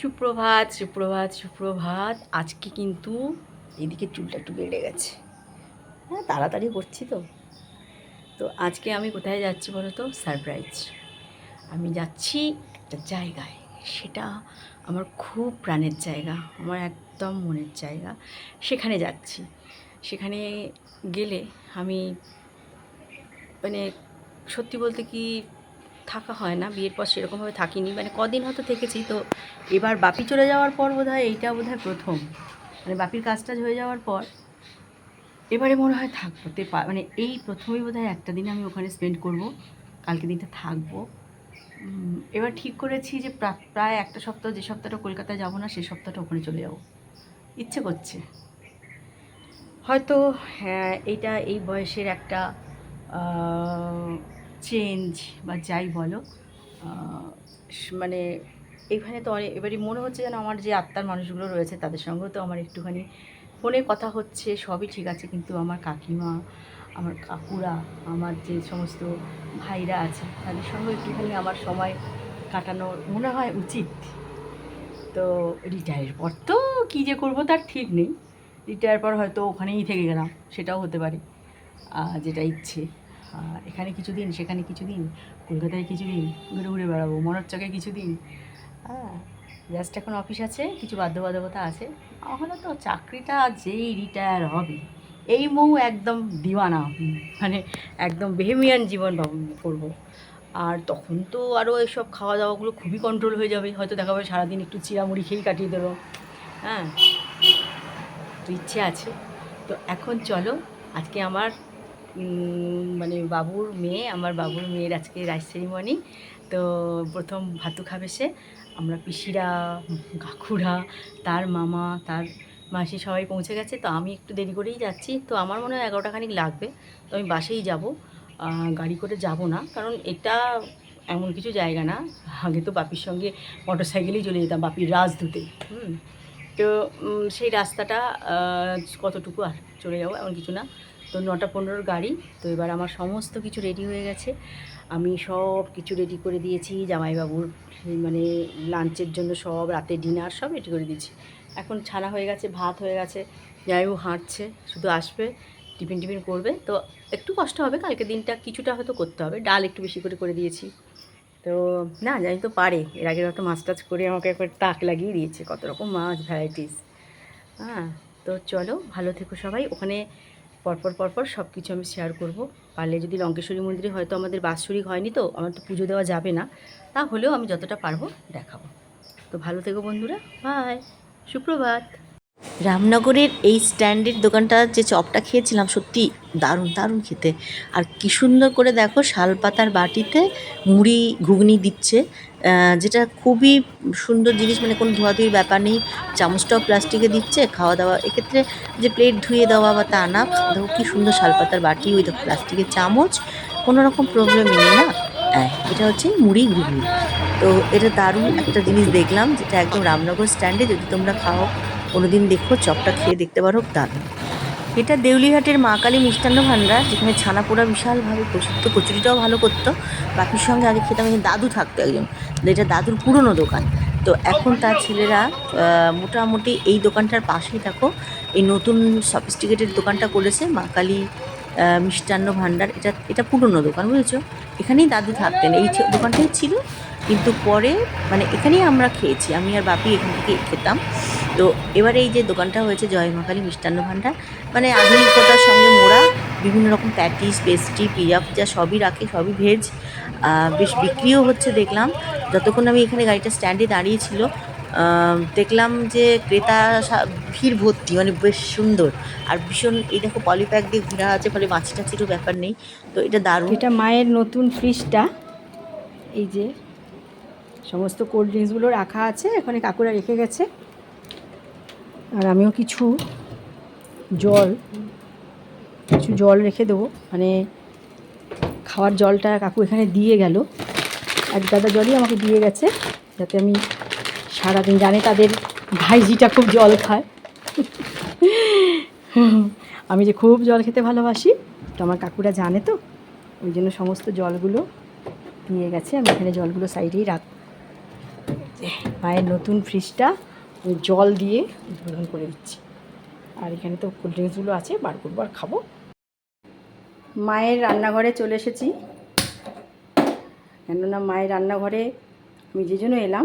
সুপ্রভাত সুপ্রভাত সুপ্রভাত। আজকে কিন্তু এদিকে চুলটা একটু বেড়ে গেছে। হ্যাঁ তাড়াতাড়ি করছি তো। তো আজকে আমি কোথায় যাচ্ছি বলো তো? সারপ্রাইজ আমি যাচ্ছি একটা জায়গায়। সেটা আমার খুব প্রাণের জায়গা, আমার একদম মনের জায়গা। সেখানে যাচ্ছি। সেখানে গেলে আমি মানে সত্যি বলতে কি থাকা হয় না, বিয়ের পর সেরকমভাবে থাকিনি। মানে কদিন হয়তো থেকেছি, তো এবার বাপি চলে যাওয়ার পর বোধ হয় এইটা বোধ প্রথম। মানে বাপির কাজ টাজ হয়ে যাওয়ার পর এবারে মনে হয় থাকব তে মানে এই প্রথমেই বোধ হয় একটা দিন আমি ওখানে স্পেন্ড করব, কালকে দিনটা থাকব। এবার ঠিক করেছি যে প্রা- প্রায় একটা সপ্তাহ, যে সপ্তাহটা কলকাতায় যাব না সেই সপ্তাহটা ওখানে চলে যাব। ইচ্ছে করছে। হয়তো হ্যাঁ এইটা এই বয়সের একটা চেঞ্জ বা যাই বলো মানে এখানে তো অনেক, এবারই মনে হচ্ছে যেন আমার যে আত্মার মানুষগুলো রয়েছে তাদের সঙ্গেও তো আমার একটুখানি ফোনে কথা হচ্ছে, সবই ঠিক আছে, কিন্তু আমার কাকিমা, আমার কাকুরা, আমার যে সমস্ত ভাইরা আছে, তাদের সঙ্গে একটুখানি আমার সময় কাটানো মনে হয় উচিত। তো রিটায়ারের পর তো কী যে করব তার ঠিক নেই। রিটায়ার পর হয়তো ওখানেই থেকে গেলাম, সেটাও হতে পারে যেটা ইচ্ছে। এখানে কিছুদিন, সেখানে কিছুদিন, কলকাতায় কিছুদিন, ঘুরে ঘুরে বেড়াবো মনোরচকে কিছুদিন। হ্যাঁ জাস্ট এখন অফিস আছে, কিছু বাধ্যবাধকতা আছে। তাহলে তো চাকরিটা যেই রিটায়ার হবে, এই মৌ একদম দিওয়ানা মানে একদম বেহেমিয়ান জীবন করব। আর তখন তো আরও এসব খাওয়া দাওয়াগুলো খুবই কন্ট্রোল হয়ে যাবে, হয়তো দেখা যাবে সারাদিন একটু চিড়ামুড়ি খেয়েই কাটিয়ে দেবো। হ্যাঁ তো ইচ্ছে আছে। তো এখন চলো, আজকে আমার মানে বাবুর মেয়ে, আমার বাবুর মেয়ের আজকে রাইস সেরিমনি তো প্রথম ভাতু খাবে সে। আমরা পিসিরা, কাকুরা, তার মামা, তার মাসি সবাই পৌঁছে গেছে। তো আমি একটু দেরি করেই যাচ্ছি। তো আমার মনে হয় এগারোটা খানিক লাগবে। তো আমি বাসেই যাব। গাড়ি করে যাব না। কারণ এটা এমন কিছু জায়গা না। আগে তো বাপির সঙ্গে মোটর সাইকেলেই চলে যেতাম, বাপির রাজদূতে হুম। তো সেই রাস্তাটা কতটুকু? আর চলে যাব, এমন কিছু না। তো নটা পনেরোর গাড়ি, তো এবার আমার সমস্ত কিছু রেডি হয়ে গেছে। আমি সব কিছু রেডি করে দিয়েছি, জামাইবাবুর মানে লাঞ্চের জন্য সব, রাতে ডিনার সব রেডি করে দিয়েছি। এখন ছানা হয়ে গেছে, ভাত হয়ে গেছে জামাইবাবু হাঁটছে, শুধু আসবে, টিফিন টিফিন করবে। তো একটু কষ্ট হবে, কালকে দিনটা কিছুটা হয়তো করতে হবে, ডাল একটু বেশি করে করে দিয়েছি। তো না, জানি তো পারে, এর আগে হয়তো মাছ টাছ করে আমাকে একবার তাক লাগিয়ে দিয়েছে, কত রকম মাছ ভ্যারাইটিস হ্যাঁ তো চলো, ভালো থেকো সবাই, ওখানে পরপর পরপর সব কিছু আমি শেয়ার করব। পারলে যদি লঙ্কেশ্বরী মন্দিরে হয়তো আমাদের বাৎসরিক হয়নি তো, আমার তো পুজো দেওয়া যাবে না। তাহলেও আমি যতটা পারব দেখাবো। তো ভালো থেকো বন্ধুরা বাই সুপ্রভাত। রামনগরের এই স্ট্যান্ডের দোকানটা যে চপটা খেয়েছিলাম, সত্যি দারুণ দারুণ খেতে। আর কি সুন্দর করে দেখো, শালপাতার বাটিতে মুড়ি, ঘুগনি দিচ্ছে। যেটা খুবই সুন্দর জিনিস মানে কোনো ধোয়াধুয়ির ব্যাপার নেই। চামচটাও প্লাস্টিকে দিচ্ছে, খাওয়া দাওয়া। এক্ষেত্রে যে প্লেট ধুয়ে দেওয়া বা তা না, দেখো কি সুন্দর শালপাতার বাটি, ওই দেখো প্লাস্টিকের চামচ। কোনো রকম প্রবলেম নেই, না? হ্যাঁ এটা হচ্ছে মুড়ি ঘুগনি। তো এটা দারুণ একটা জিনিস দেখলাম, যেটা একদম রামনগর স্ট্যান্ডে যদি তোমরা খাও, কোনোদিন দেখো, চপটা খেয়ে দেখতে পারো, দারুণ। এটা দেউলিহাটের মা কালী মিষ্টান্ন ভাণ্ডার যেখানে ছানা পোড়া বিশালভাবে প্রসিদ্ধ, কচুরিটাও ভালো করতো। বাকির সঙ্গে আগে খেতাম দাদু থাকতো একজন। এটা দাদুর পুরনো দোকান। তো এখন তার ছেলেরা মোটামুটি এই দোকানটার পাশেই থাকো এই নতুন সফিস্টিকেটেড দোকানটা করেছে মা কালী মিষ্টান্ন ভাণ্ডার এটা এটা পুরনো দোকান, বুঝেছ? এখানেই দাদু থাকতেন। এই দোকানটাই ছিল। কিন্তু পরে মানে এখানেই আমরা খেয়েছি। আমি আর বাপি এখান থেকে খেতাম। তো এবারে এই যে দোকানটা হয়েছে জয় মহাকালী মিষ্টান্ন ভাণ্ডার মানে আধুনিকতার সঙ্গে মোড়া, বিভিন্ন রকম প্যাটিস, পেস্ট্রি পিজা ফিজা সবই রাখে, সবই ভেজ বেশ বিক্রিও হচ্ছে দেখলাম। যতক্ষণ আমি এখানে গাড়িটা স্ট্যান্ডে দাঁড়িয়েছিল দেখলাম যে ক্রেতা ভিড় ভর্তি মানে বেশ সুন্দর। আর ভীষণ, এই দেখো পলিপ্যাক দিয়ে ঘেরা আছে, ফলে মাছি টাছিরও ব্যাপার নেই। তো এটা দারুণ। এটা মায়ের নতুন ফ্রিজটা। এই যে, সমস্ত কোল্ড ড্রিঙ্কসগুলো রাখা আছে, এখানে কাকুরা রেখে গেছে। আর আমিও কিছু জল কিছু জল রেখে দেবো। মানে খাওয়ার জলটা কাকু এখানে দিয়ে গেল। এক গাদা জলই আমাকে দিয়ে গেছে, যাতে আমি সারাদিন জানে তাদের ভাইজিটা খুব জল খায়। আমি যে খুব জল খেতে ভালোবাসি, তো আমার কাকুরা জানে তো, ওই জন্য সমস্ত জলগুলো দিয়ে গেছে। আমি এখানে জলগুলো সাইডেই রাখ মায়ের নতুন ফ্রিজটা জল দিয়ে উদ্বোধন করে দিচ্ছি। আর এখানে তো কোল্ড ড্রিঙ্কসগুলো আছে, বার করব আর খাব। মায়ের রান্নাঘরে চলে এসেছি। কেননা মায়ের রান্নাঘরে আমি যে জন্য এলাম,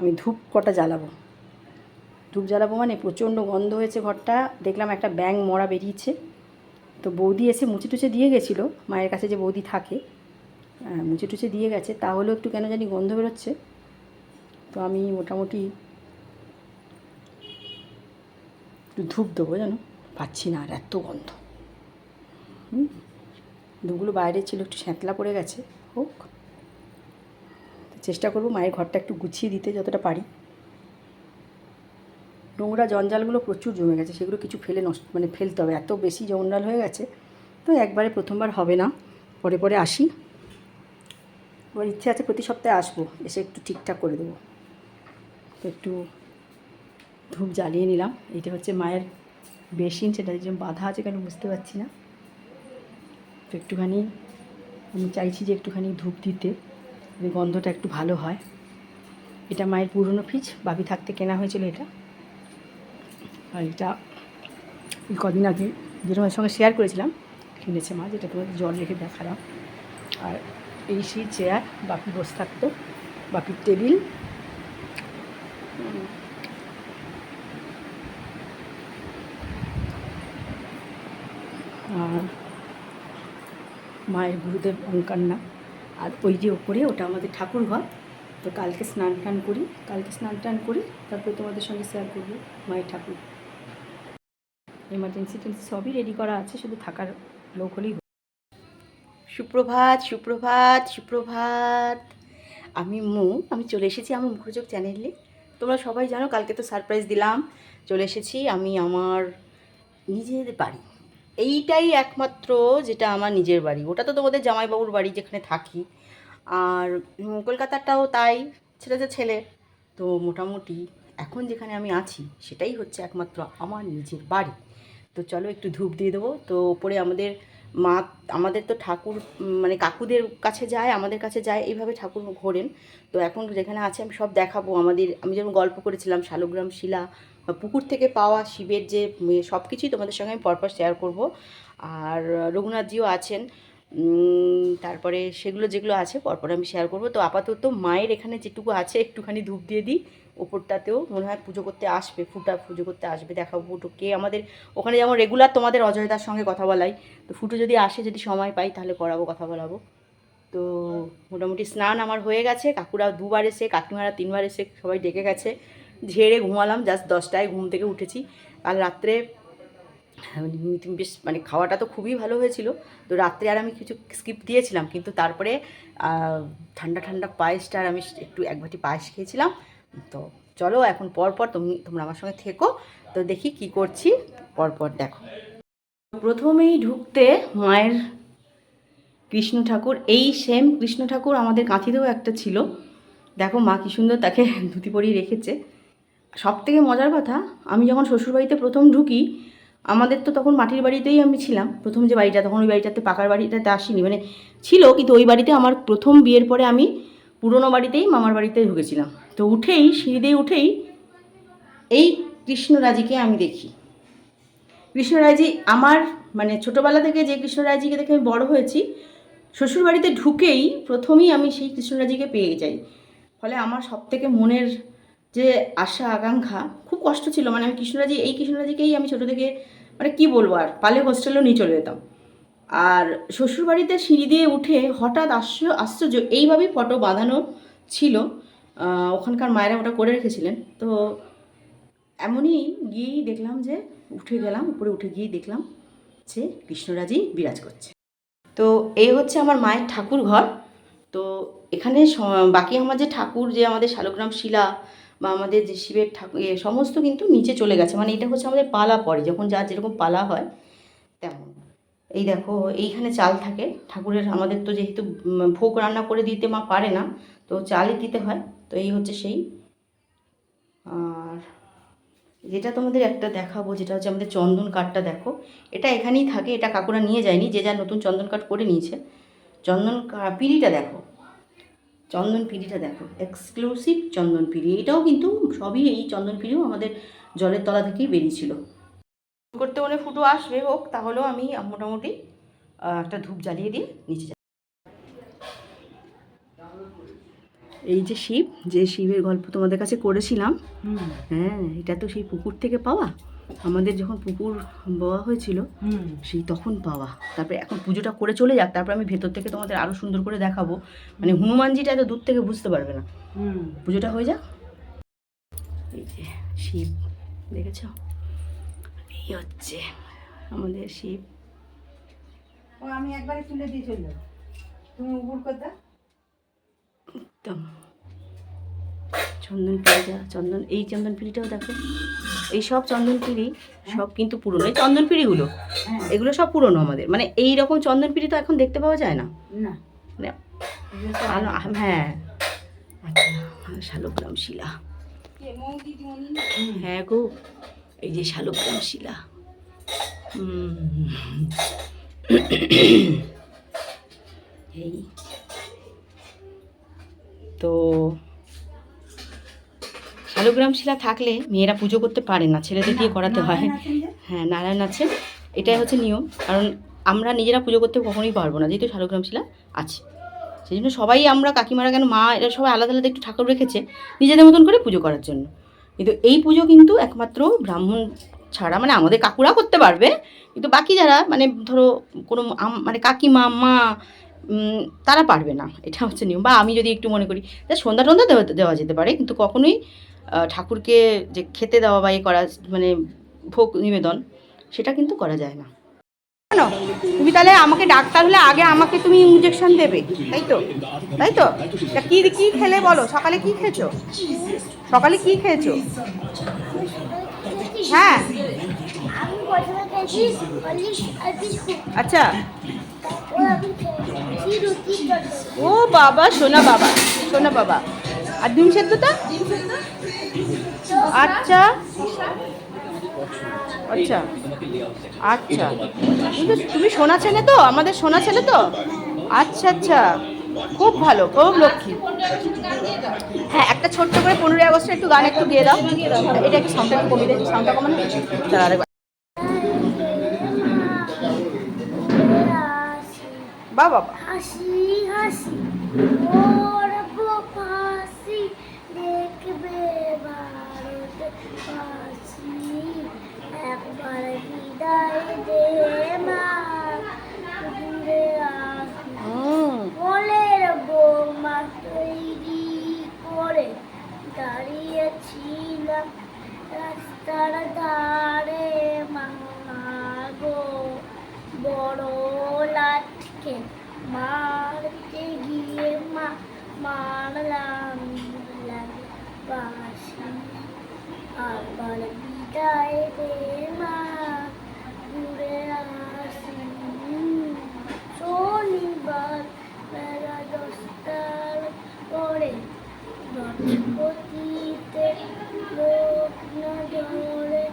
আমি ধূপ কটা জ্বালাবো। ধূপ জ্বালাবো মানে প্রচণ্ড গন্ধ হয়েছে ঘরটা, দেখলাম একটা ব্যাং মরা বেরিয়েছে। তো বৌদি এসে মুছে টুচে দিয়ে গেছিল, মায়ের কাছে যে বৌদি থাকে মুছে টুচে দিয়ে গেছে তাহলেও একটু কেন জানি গন্ধ বেরোচ্ছে। তো আমি মোটামুটি একটু ধূপ দেবো জানো? পাচ্ছি না আর এত গন্ধ। ধূপগুলো বাইরে ছিল, একটু শ্যাঁতলা পড়ে গেছে। হোক। চেষ্টা করব মায়ের ঘরটা একটু গুছিয়ে দিতে যতটা পারি। নোংরা জঞ্জালগুলো প্রচুর জমে গেছে, সেগুলো কিছু ফেলে নষ্ট মানে ফেলতে হবে। এত বেশি জঞ্জাল হয়ে গেছে, তো একবারে প্রথমবার হবে না। পরে পরে আসি। আমার ইচ্ছে আছে প্রতি সপ্তাহে আসব, এসে একটু ঠিকঠাক করে দেবো। তো একটু ধূপ জ্বালিয়ে নিলাম। এইটা হচ্ছে মায়ের বেসিন, সেটা যে বাধা আছে কেন বুঝতে পারছি না। তো একটুখানি আমি চাইছি যে একটুখানি ধূপ দিতে গন্ধটা একটু ভালো হয়। এটা মায়ের পুরনো ফ্রিজ, বাবি থাকতে কেনা হয়েছিল এটা। আর এটা কদিন আগে যেটা আমার সঙ্গে শেয়ার করেছিলাম, কিনেছে মা, যেটা তোমাদের জল রেখে দেখালাম। আর এই সেই চেয়ার বাপি বসে থাকতো বাপির টেবিল আর মায়ের গুরুদেব অঙ্কান্না আর ওই যে ওপরে, ওটা আমাদের ঠাকুর ঘর। তো কালকে স্নান টান করি, কালকে স্নান টান করি, তারপরে তোমাদের সঙ্গে শেয়ার করব মায়ের ঠাকুর। এমার্জেন্সি টেন্সি সবই রেডি করা আছে, শুধু থাকার লোক হলেই সুপ্রভাত সুপ্রভাত সুপ্রভাত। আমি মু, আমি চলে এসেছি আমার মুখরোচক চ্যানেলে তোমরা সবাই জানো, কালকে তো সারপ্রাইজ দিলাম। চলে এসেছি আমি আমার নিজের বাড়ি। এইটাই একমাত্র যেটা আমার নিজের বাড়ি। ওটা তো তোমাদের জামাইবাবুর বাড়ি যেখানে থাকি। আর কলকাতাটাও তাই, ছেলে যে ছেলে। তো মোটামুটি এখন যেখানে আমি আছি, সেটাই হচ্ছে একমাত্র আমার নিজের বাড়ি। তো চলো একটু ধূপ দিয়ে দেবো। তো ওপরে আমাদের মা, আমাদের তো ঠাকুর মানে কাকুদের কাছে যায়, আমাদের কাছে যায়, এইভাবে ঠাকুর ঘোরেন। তো এখন যেখানে আছে, আমি সব দেখাবো। আমাদের, আমি যেমন গল্প করেছিলাম, শালগ্রাম, শিলা পুকুর থেকে পাওয়া শিবের যে সব কিছুই তোমাদের সঙ্গে আমি পরপর শেয়ার করব। আর, রঘুনাথজিও আছেন তারপরে সেগুলো যেগুলো আছে পরপর আমি শেয়ার করব। তো আপাতত মায়ের এখানে যেটুকু আছে, একটুখানি ধূপ দিয়ে দিই। ওপরটাতেও মনে হয় পুজো করতে আসবে, ফুটা পুজো করতে আসবে, দেখাবো ফুটো। কে আমাদের, ওখানে যেমন রেগুলার তোমাদের অজয়দার সঙ্গে কথা বলাই, তো ফুটো যদি আসে, যদি সময় পাই, তাহলে করাবো, কথা বলাবো। তো মোটামুটি স্নান আমার হয়ে গেছে, কাকুরা দুবার এসে, কাকিমারা তিনবার এসে সবাই ডেকে গেছে। ঝেড়ে ঘুমালাম জাস্ট দশটায় ঘুম থেকে উঠেছি। কাল রাত্রে বেশ মানে খাওয়াটা তো খুবই ভালো হয়েছিল। তো রাত্রে আর আমি কিছু স্কিপ দিয়েছিলাম, কিন্তু তারপরে ঠান্ডা ঠান্ডা পায়েসটা আর আমি একটু এক বাটি পায়েস খেয়েছিলাম। তো চলো এখন পরপর তুমি, তোমরা আমার সঙ্গে থেকো। তো দেখি কি করছি, পরপর দেখো। প্রথমেই ঢুকতে মায়ের কৃষ্ণ ঠাকুর, এই সেম কৃষ্ণ ঠাকুর আমাদের কাঁথিতেও একটা ছিল। দেখো মা কি সুন্দর তাকে ধুতি পরিয়ে রেখেছে। সব থেকে মজার কথা, আমি যখন শ্বশুরবাড়িতে প্রথম ঢুকি, আমাদের তো তখন মাটির বাড়িতেই আমি ছিলাম। প্রথম যে বাড়িটা, তখন ওই বাড়িটাতে পাকার বাড়িটাতে আসিনি। মানে ছিল, কিন্তু ওই বাড়িতে আমার প্রথম বিয়ের পরে আমি পুরনো বাড়িতেই মামার বাড়িতে ঢুকেছিলাম। তো উঠেই, সিঁড়ি দিয়ে উঠেই এই কৃষ্ণরাজিকে আমি দেখি। কৃষ্ণরাজি আমার মানে ছোটোবেলা থেকে যে কৃষ্ণরাজিকে দেখে আমি বড় হয়েছি, শ্বশুরবাড়িতে ঢুকেই প্রথমেই আমি সেই কৃষ্ণরাজিকে পেয়ে যাই। ফলে আমার সব থেকে মনের যে আশা, আকাঙ্ক্ষা খুব কষ্ট ছিল। মানে আমি কৃষ্ণরাজি, এই কৃষ্ণরাজিকেই আমি ছোটো থেকে মানে কি বলব আর, পালে হোস্টেলেও নিয়ে চলে যেতাম। আর শ্বশুরবাড়িতে সিঁড়ি দিয়ে উঠে হঠাৎ আশ্চর্য আশ্চর্য, এইভাবেই ফটো বাঁধানো ছিল। ওখানকার মায়েরা ওটা করে রেখেছিলেন। তো এমনই গিয়েই দেখলাম যে, উঠে গেলাম, উপরে উঠে গিয়েই দেখলাম যে কৃষ্ণরাজি বিরাজ করছে। তো এই হচ্ছে আমার মায়ের ঠাকুর ঘর তো এখানে বাকি আমার যে ঠাকুর, যে আমাদের শালগ্রাম শিলা বা আমাদের যে শিবের ঠাকুর সমস্ত কিন্তু নিচে চলে গেছে। মানে এটা হচ্ছে আমাদের পালা পড়ে যখন যার যেরকম পালা হয় তেমন। এই দেখো, এইখানে চাল থাকে। ঠাকুরের আমাদের তো যেহেতু ভোগ রান্না করে দিতে মা পারে না, তো চালই দিতে হয়। তো এই হচ্ছে সেই। আর যেটা তোমাদের একটা দেখাবো, যেটা হচ্ছে আমাদের চন্দন কাঠটা দেখো। এটা এখানেই থাকে, এটা কাকুরা নিয়ে যায়নি, যে যা নতুন চন্দন কাঠ করে নিয়েছে। চন্দন পিঁড়িটা দেখো। চন্দন পিড়িটা দেখো এক্সক্লুসিভ চন্দন পিড়ি। এটাও কিন্তু সবই এই চন্দন পিড়িও আমাদের জলের তলা থেকেই বেরিয়েছিল। করতে মনে ফুটো আসবে হোক তাহলেও আমি মোটামুটি একটা ধূপ জ্বালিয়ে দিয়ে নিচে যাই এই যে শিব যে শিবের গল্প তোমাদের কাছে করেছিলাম হ্যাঁ এটা তো সেই পুকুর থেকে পাওয়া? আমাদের যখন পুকুর বওয়া হয়েছিল সেই তখন পাওয়া। তারপরে এখন পুজোটা করে চলে যাক তারপর আমি ভেতর থেকে তোমাদের আরও সুন্দর করে দেখাবো। মানে হনুমানজিটা এত দূর থেকে বুঝতে পারবে না। হুম। পুজোটা হয়ে যাক। এই যে শিব দেখেছ? এই হচ্ছে আমাদের শিব। ও আমি একবারে তুলে দিয়ে চলল তুমি উপর কথা একদম চন্দন পিড়িটা চন্দন এই চন্দন পিড়িটাও দেখো। এই সব চন্দন পিড়ি সব কিন্তু পুরনো। এই চন্দন পিড়িগুলো হ্যাঁ এগুলো সব পুরনো আমাদের। মানে এই রকম চন্দন পিড়ি তো এখন দেখতে পাওয়া যায় না। না। মানে হ্যাঁ। আচ্ছা শালগ্রাম শিলা। হ্যাঁ গো এই যে শালগ্রাম শিলা। এই। তো শালগ্রাম শিলা থাকলে মেয়েরা পুজো করতে পারে না ছেলেদের দিয়ে করাতে হয়? হ্যাঁ নারায়ণ আছে এটাই হচ্ছে নিয়ম কারণ আমরা নিজেরা পুজো করতে কখনোই পারব না যেহেতু শালগ্রাম শিলা আছে। সেই জন্য সবাই আমরা কাকিমারা কেন মা এরা সবাই আলাদা আলাদা একটু ঠাকুর রেখেছে নিজেদের মতন করে পুজো করার জন্য। কিন্তু এই পুজো কিন্তু একমাত্র ব্রাহ্মণ ছাড়া মানে আমাদের কাকুরা করতে পারবে কিন্তু বাকি যারা মানে ধরো কোনো আম- মানে কাকিমা মা তারা পারবে না। এটা হচ্ছে নিয়ম বা আমি যদি একটু মনে করি তা সন্ধ্যা টন্ধা দেওয়া দেওয়া যেতে পারে কিন্তু কখনোই ঠাকুরকে যে খেতে দেওয়া বা এ করা মানে ভোগ নিবেদন, সেটা কিন্তু করা যায় না। কেন? তুমি তাহলে আমাকে ডাক্তার হলে আগে আমাকে তুমি ইঞ্জেকশন দেবে, তাই তো? তাই তো কি কি খেলে বলো? সকালে কি খেয়েছো? সকালে কি খেয়েছো? হ্যাঁ। আচ্ছা। ও বাবা, সোনা বাবা সোনা বাবা। আর ডিম সেদ্ধটা? আচ্ছা। আচ্ছা। আচ্ছা। কিন্তু তুমি সোনা ছেলে তো? আমাদের সোনা ছেলে তো? আচ্ছা আচ্ছা। খুব ভালো খুব লক্ষ্মী। হ্যাঁ একটা ছোট্ট করে পনেরোই আগস্টে একটু গান একটু দিয়ে দাও। এটা একটু সাউন্ডটা একটু সাউন্ডটা কমান বা বাবা দেখবে। ভারত হাসি একবার বিদায় দে মা দূরে আসি হুম বলের বৌমা তৈরি করে দাঁড়িয়েছিলাম রাস্তার ধারে মাগো বড় লাটকে মারতে গিয়ে মা মারলাম লাগে বাসি আবার বিদায় দে মা ঘুরে আসি শনিবার বেলা দশটার পরে গণপতিতে লোক নজরে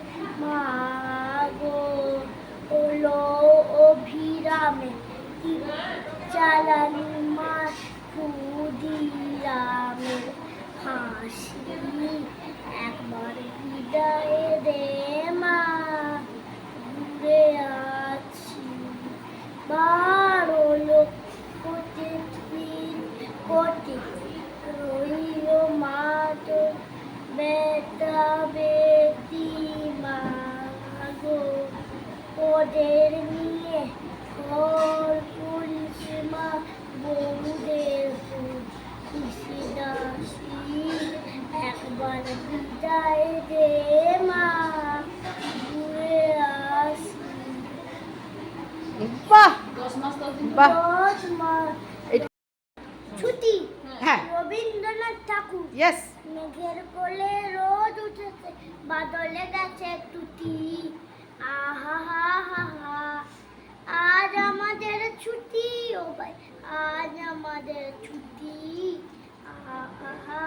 মাগো হলো অভিরামে চালানি মাস ক্ষুদিরামের হাসি একবার বিদায় দে মা ঘুরে আছি বারো লক্ষ তেত্রিশ কোটি রইল মাতো বেটা বেটি মাগো ওদের নিয়ে ঘর পুলিশ মা বউদের খুশি দাসি একবার বিদায় দে মা ঘুরে আসি বাহ বাহ। ছুটি। হ্যাঁ। রবীন্দ্রনাথ ঠাকুর। ইয়েস মেঘের কোলে রোদ উঠেছে বাদলে গেছে টুটি আহা হা হা হা। আজ আমাদের ছুটি ও ভাই। আজ আমাদের ছুটি। আহা হা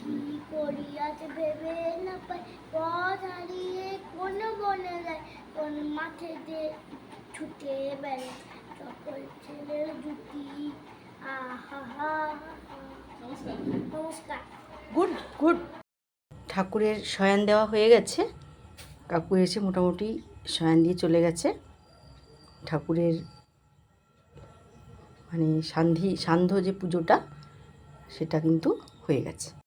কি করি আজ ভেবে না পাই। পথ হারিয়ে কোন বনে যায় কোন মাঠে ছুটে সকল ছেলের জুটি, আহা নমস্কার। Good good. ঠাকুরের শয়ান দেওয়া হয়ে গেছে। কাকু এসে মোটামুটি শয়ান দিয়ে চলে গেছে। ঠাকুরের মানে সান্ধি সান্ধ্য যে পুজোটা, সেটা কিন্তু হয়ে গেছে।